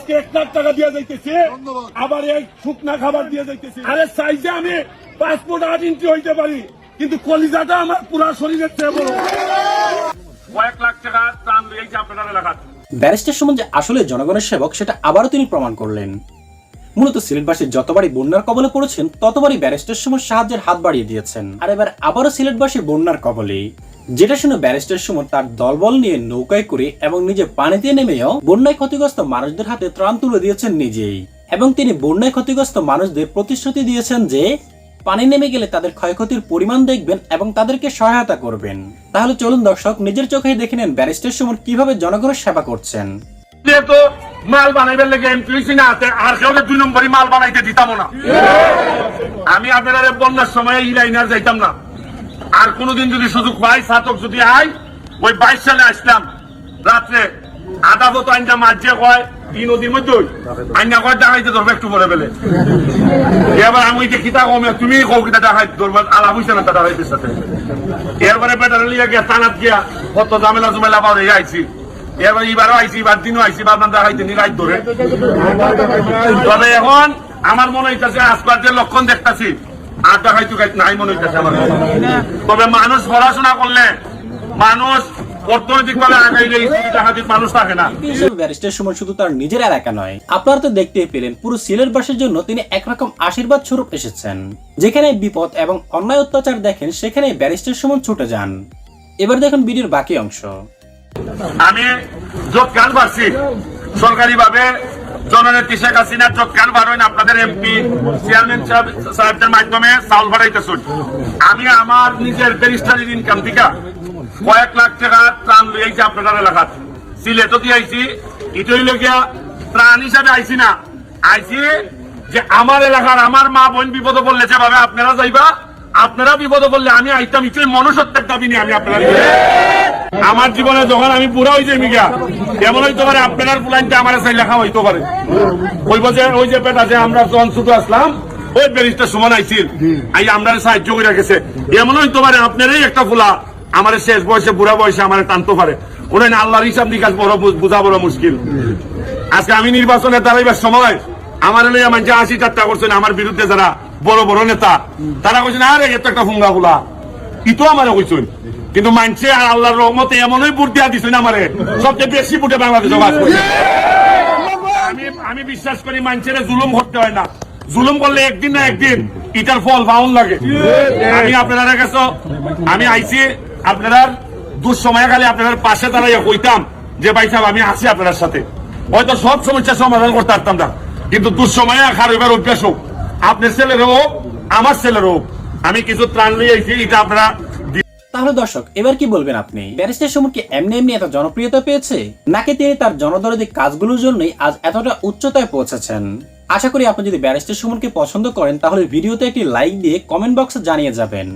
আজকে এক লাখ টাকা দিয়ে যাইতেছে আবার এই শুকনা খাবার দিয়ে যাইতেছে। আরে চাইছে আমি পাসপোর্ট আট ইঞ্চি হইতে পারি কিন্তু কলিজাটা আমার পুরা শরীরের চেয়ে বড়। কয়েক লাখ টাকা ত্রাণ দিয়েছে আপনার এলাকার ব্যারিস্টার সুমন যে আসলে জনগণের সেবক সেটা আবারও তিনি প্রমাণ করলেন। মূলত সিলেটবাসীর যতবারই বন্যার কবলে পড়েছেন ততবারই ব্যারিস্টার সুমন সাহায্যের হাত বাড়িয়ে দিয়েছেন। আর এবার আবারও সিলেটবাসী বন্যার কবলে। যেটা শুনে ব্যারিস্টার সুমন তার দলবল নিয়ে নৌকায় করে এবং নিজে পানিতে নেমেও বন্যায় ক্ষতিগ্রস্ত মানুষদের হাতে ত্রাণ তুলে দিয়েছেন নিজেই। এবং তিনি বন্যায় ক্ষতিগ্রস্ত মানুষদের প্রতিশ্রুতি দিয়েছেন যে, পানি নেমে গেলে তাদের ক্ষয়ক্ষতির পরিমাণ দেখবেন এবং তাদেরকে সহায়তা করবেন। তাহলে চলুন দর্শক, নিজের চোখে দেখে নেন ব্যারিস্টার সুমন কীভাবে জনগণের সেবা করছেন। যেহেতু মাল আর কেউ দুই মাল বানাইতে দিতাম না। আমি আপনার বন্যার সময় এই লাইনার যাইতাম না। আর কোনোদিন যদি সুযোগ পাই ছাতক যদি আই, ওই বাইশ সালে আসলাম। রাত্রে আধা বত আইনটা মাঝে কয় তিন নদীর মধ্যে আইনা কয় দেখাইতে ধরবে একটু বলে বেলে এবার আমি যে কিতা কমে তুমি কও কিতা দেখাই ধরবে আলাপ হইছে না তারা হইতে সাথে। এরপরে বেটার লিয়া গিয়া তানাত গিয়া, কত ঝামেলা জুমেলা পাওয়া আইছি। এবার এবারও আইছি এবার দিনও আইছি বা আপনার দেখাইতে নি রাইত ধরে। তবে এখন আমার মনে হইতেছে আসবার যে লক্ষণ দেখতাছি আর দেখাইতে গাইতে নাই মনে হইতেছে আমার। তবে মানুষ পড়াশোনা করলে মানুষ অর্থনৈতিক ভাবে আগাইলে দেখাতে মানুষ থাকে না। হিসেবে ব্যারিস্টার সুমন শুধু তার নিজের এলাকা নয় আপনারা তো দেখতেই পেলেন পুরো সিলেটবাসীর জন্য তিনি একরকম আশীর্বাদ স্বরূপ এসেছেন। যেখানে বিপদ এবং অন্যায় অত্যাচার দেখেন সেখানে ব্যারিস্টার সুমন ছুটে যান। এবার দেখুন ভিডিওর বাকি অংশ। আমি যোগ গান পারছি সরকারি ভাবে জননেত্রী হাসিনা গান আপনাদের এমপি চেয়ারম্যান সাহেবদের মাধ্যমে চাউল আমি আমার নিজের ইনকাম কয়েক লাখ টাকা ত্রাণ আপনাদের এলাকাত। দিয়ে আইছি ইটই ত্রাণ হিসাবে আইছি না। আইছি যে আমার এলাকার আমার মা বোন বিপদ বললে যেভাবে আপনারা যাইবা, আপনারা বিপদ বললে আমি আইতাম ইটই মনুষ্যত্বের দাবি নিয়ে আমি আপনারা আমার জীবনে যখন আমি বুড়া হয়েছি মিগা এমন হইতে পারে আপনার প্লানটা আমার সাই লেখা হইতে পারে। ওই বছর ওই যে পেট আছে আমরা যখন ছোট আসলাম ওই ব্যারিস্টার সমান আইছিল। আই আমরা সাহায্য করে গেছে। এমন হইতে পারে আপনারই একটা ফুলা আমার শেষ বয়সে বুড়া বয়সে আমার টানতে পারে। ওরা না আল্লাহর হিসাব নিকাশ বড় বোঝা বড় মুশকিল। আজকে আমি নির্বাচনে দাঁড়াইবার সময় আমার লইয়া মানুষ আশি চারটা করছেন আমার বিরুদ্ধে যারা বড় বড় নেতা তারা কইছেন আরে এত একটা ফুঙ্গা ফুলা। ইতো আমার কইছেন। কিন্তু মানছে আর আল্লাহর রহমতে এমনই বুট দিয়া দিছেন আমারে। সবচেয়ে বেশি বুটে বাংলাদেশে বাস করে আমি আমি বিশ্বাস করি মানুষের জুলুম করতে হয় না। জুলুম করলে একদিন না একদিন ইটার ফল বাউন লাগে। আমি আপনারা কাছে, আমি আইছি আপনার দুঃসময় খালি আপনার পাশে দাঁড়াইয়া কইতাম যে, ভাই সাহেব, আমি আছি আপনার সাথে। হয়তো সব সমস্যার সমাধান করতে পারতাম না। কিন্তু দুঃসময়ে খারাপ অভ্যাস হোক। আপনার ছেলের হোক, আমার ছেলের হোক। আমি কিছু ত্রাণ নিয়ে আইছি এটা আপনারা তাহলে দর্শক, এবার কি বলবেন আপনি? ব্যারিস্টার সুমন কি এমনি এমনি এত জনপ্রিয়তা পেয়েছে? নাকি তিনি তার জনদরদি কাজগুলোর জন্যই আজ এতটা উচ্চতায় পৌঁছেছেন? আশা করি আপনি যদি ব্যারিস্টার সুমনকে পছন্দ করেন, তাহলে ভিডিওতে একটি লাইক দিয়ে কমেন্ট বক্সে জানিয়ে যাবেন।